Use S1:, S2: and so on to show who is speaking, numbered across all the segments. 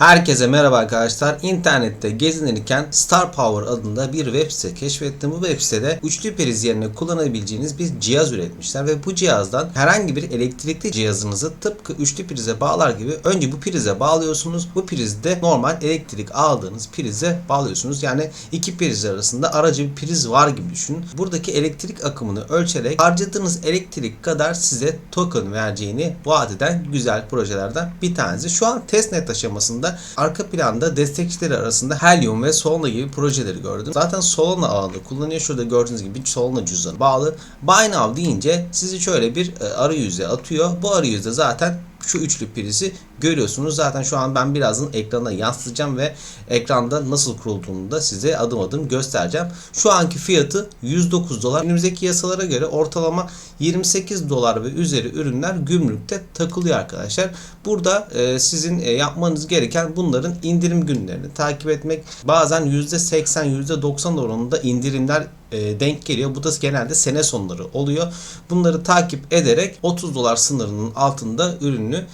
S1: Herkese merhaba arkadaşlar. İnternette gezinirken Star Power adında bir web site keşfettim. Bu web sitede üçlü priz yerine kullanabileceğiniz bir cihaz üretmişler ve bu cihazdan herhangi bir elektrikli cihazınızı tıpkı üçlü prize bağlar gibi önce bu prize bağlıyorsunuz. Bu prizde normal elektrik aldığınız prize bağlıyorsunuz. Yani iki priz arasında aracı bir priz var gibi düşünün. Buradaki elektrik akımını ölçerek harcadığınız elektrik kadar size token vereceğini vaat eden güzel projelerden bir tanesi. Şu an testnet aşamasında arka planda destekçileri arasında Helium ve Solana gibi projeleri gördüm. Zaten Solana ağını kullanıyor. Şurada gördüğünüz gibi Solana cüzdanı bağlı. Buy Now deyince sizi şöyle bir e, arayüze atıyor. Bu arayüzde zaten şu üçlü prizi görüyorsunuz. Zaten şu an ben birazdan ekrana yansıtacağım ve ekranda nasıl kurulduğunu da size adım adım göstereceğim. Şu anki fiyatı 109 dolar. Önümüzdeki yasalara göre ortalama 28 dolar ve üzeri ürünler gümrükte takılıyor arkadaşlar. Burada e, sizin e, yapmanız gereken bunların indirim günlerini takip etmek. Bazen %80 %90 oranında indirimler e, denk geliyor. Bu da genelde sene sonları oluyor. Bunları takip ederek 30 dolar sınırının altında ürünü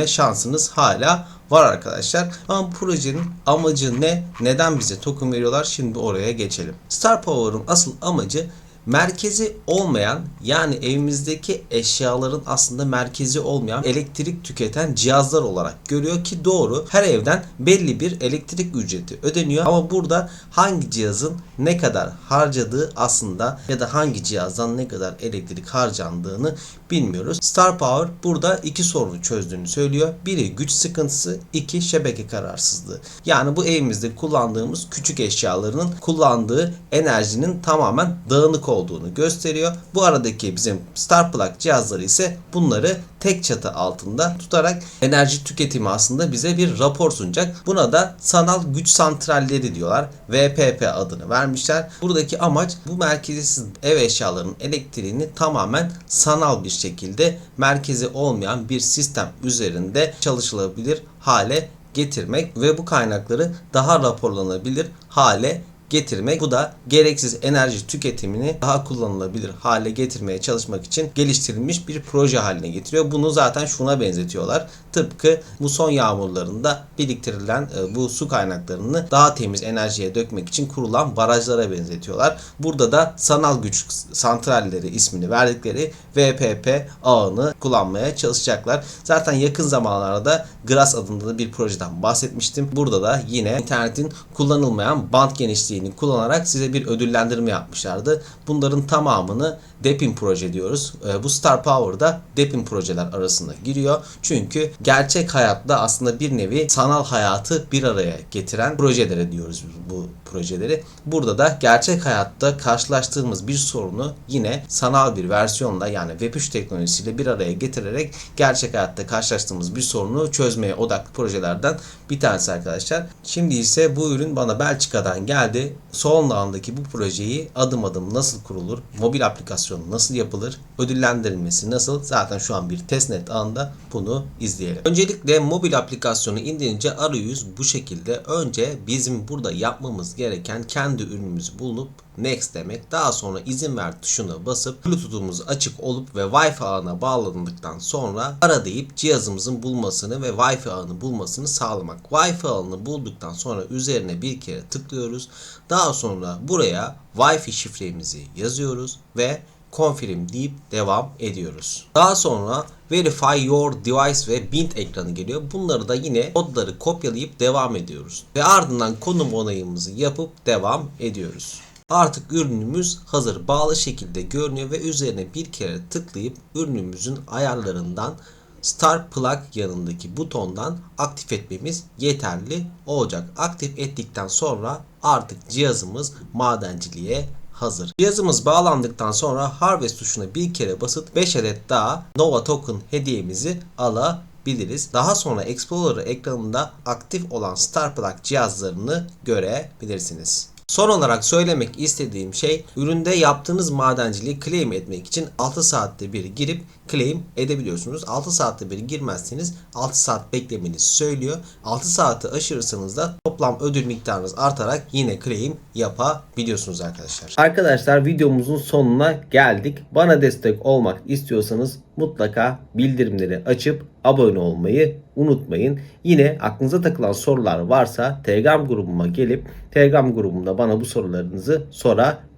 S1: getirtebilme şansınız hala var arkadaşlar. Ama bu projenin amacı ne? Neden bize token veriyorlar? Şimdi oraya geçelim. Star Power'ın asıl amacı merkezi olmayan yani evimizdeki eşyaların aslında merkezi olmayan elektrik tüketen cihazlar olarak görüyor ki doğru her evden belli bir elektrik ücreti ödeniyor ama burada hangi cihazın ne kadar harcadığı aslında ya da hangi cihazdan ne kadar elektrik harcandığını bilmiyoruz. Star Power burada iki sorunu çözdüğünü söylüyor. Biri güç sıkıntısı, iki şebeke kararsızlığı. Yani bu evimizde kullandığımız küçük eşyaların kullandığı enerjinin tamamen dağınık olduğunu gösteriyor. Bu aradaki bizim Star Plug cihazları ise bunları tek çatı altında tutarak enerji tüketimi aslında bize bir rapor sunacak. Buna da sanal güç santralleri diyorlar. VPP adını vermişler. Buradaki amaç bu merkezisiz ev eşyalarının elektriğini tamamen sanal bir şekilde merkezi olmayan bir sistem üzerinde çalışılabilir hale getirmek ve bu kaynakları daha raporlanabilir hale getirmek. Bu da gereksiz enerji tüketimini daha kullanılabilir hale getirmeye çalışmak için geliştirilmiş bir proje haline getiriyor. Bunu zaten şuna benzetiyorlar. Tıpkı bu son yağmurlarında biriktirilen e, bu su kaynaklarını daha temiz enerjiye dökmek için kurulan barajlara benzetiyorlar. Burada da sanal güç santralleri ismini verdikleri VPP ağını kullanmaya çalışacaklar. Zaten yakın zamanlarda Grass adında da bir projeden bahsetmiştim. Burada da yine internetin kullanılmayan band genişliğini kullanarak size bir ödüllendirme yapmışlardı. Bunların tamamını Depin proje diyoruz. E, Bu Star Power'da Depin projeler arasında giriyor. Çünkü gerçek hayatta aslında bir nevi sanal hayatı bir araya getiren projelere diyoruz bu projeleri. Burada da gerçek hayatta karşılaştığımız bir sorunu yine sanal bir versiyonla yani Web3 teknolojisiyle bir araya getirerek gerçek hayatta karşılaştığımız bir sorunu çözmeye odaklı projelerden bir tanesi arkadaşlar. Şimdi ise bu ürün bana Belçika'dan geldi. Solnağ'ındaki bu projeyi adım adım nasıl kurulur, mobil aplikasyon nasıl yapılır, ödüllendirilmesi nasıl zaten şu an bir testnet ağında bunu izleyelim. Öncelikle mobil aplikasyonu indirince arayüz bu şekilde. Önce bizim burada yapmamız gereken kendi ürünümüzü bulup next demek. Daha sonra izin ver tuşuna basıp Bluetooth'umuz açık olup ve Wi-Fi ağına bağlandıktan sonra ara deyip cihazımızın bulmasını ve Wi-Fi ağını bulmasını sağlamak. Wi-Fi ağını bulduktan sonra üzerine bir kere tıklıyoruz. Daha sonra buraya Wi-Fi şifremizi yazıyoruz ve confirm deyip devam ediyoruz. Daha sonra Verify your device ve Bint ekranı geliyor. Bunları da yine kodları kopyalayıp devam ediyoruz. Ve ardından konum onayımızı yapıp devam ediyoruz. Artık ürünümüz hazır bağlı şekilde görünüyor ve üzerine bir kere tıklayıp ürünümüzün ayarlarından Start Plug yanındaki butondan aktif etmemiz yeterli olacak. Aktif ettikten sonra artık cihazımız madenciliğe hazır. Cihazımız bağlandıktan sonra Harvest tuşuna bir kere basıp 5 adet daha Nova Token hediyemizi alabiliriz. Daha sonra Explorer ekranında aktif olan Starplug cihazlarını görebilirsiniz. Son olarak söylemek istediğim şey üründe yaptığınız madenciliği claim etmek için 6 saatte bir girip claim edebiliyorsunuz. 6 saatte bir girmezseniz 6 saat beklemenizi söylüyor. 6 saati aşırırsanız da toplam ödül miktarınız artarak yine claim yapabiliyorsunuz arkadaşlar. Arkadaşlar videomuzun sonuna geldik. Bana destek olmak istiyorsanız mutlaka bildirimleri açıp abone olmayı unutmayın. Yine aklınıza takılan sorular varsa Telegram grubuma gelip Telegram grubumda bana bu sorularınızı sorabilirsiniz.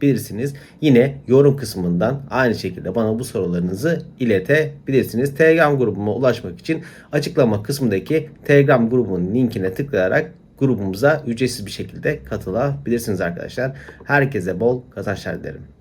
S1: Yine yorum kısmından aynı şekilde bana bu sorularınızı iletebilirsiniz. Telegram grubuma ulaşmak için açıklama kısmındaki Telegram grubunun linkine tıklayarak grubumuza ücretsiz bir şekilde katılabilirsiniz arkadaşlar. Herkese bol kazançlar dilerim.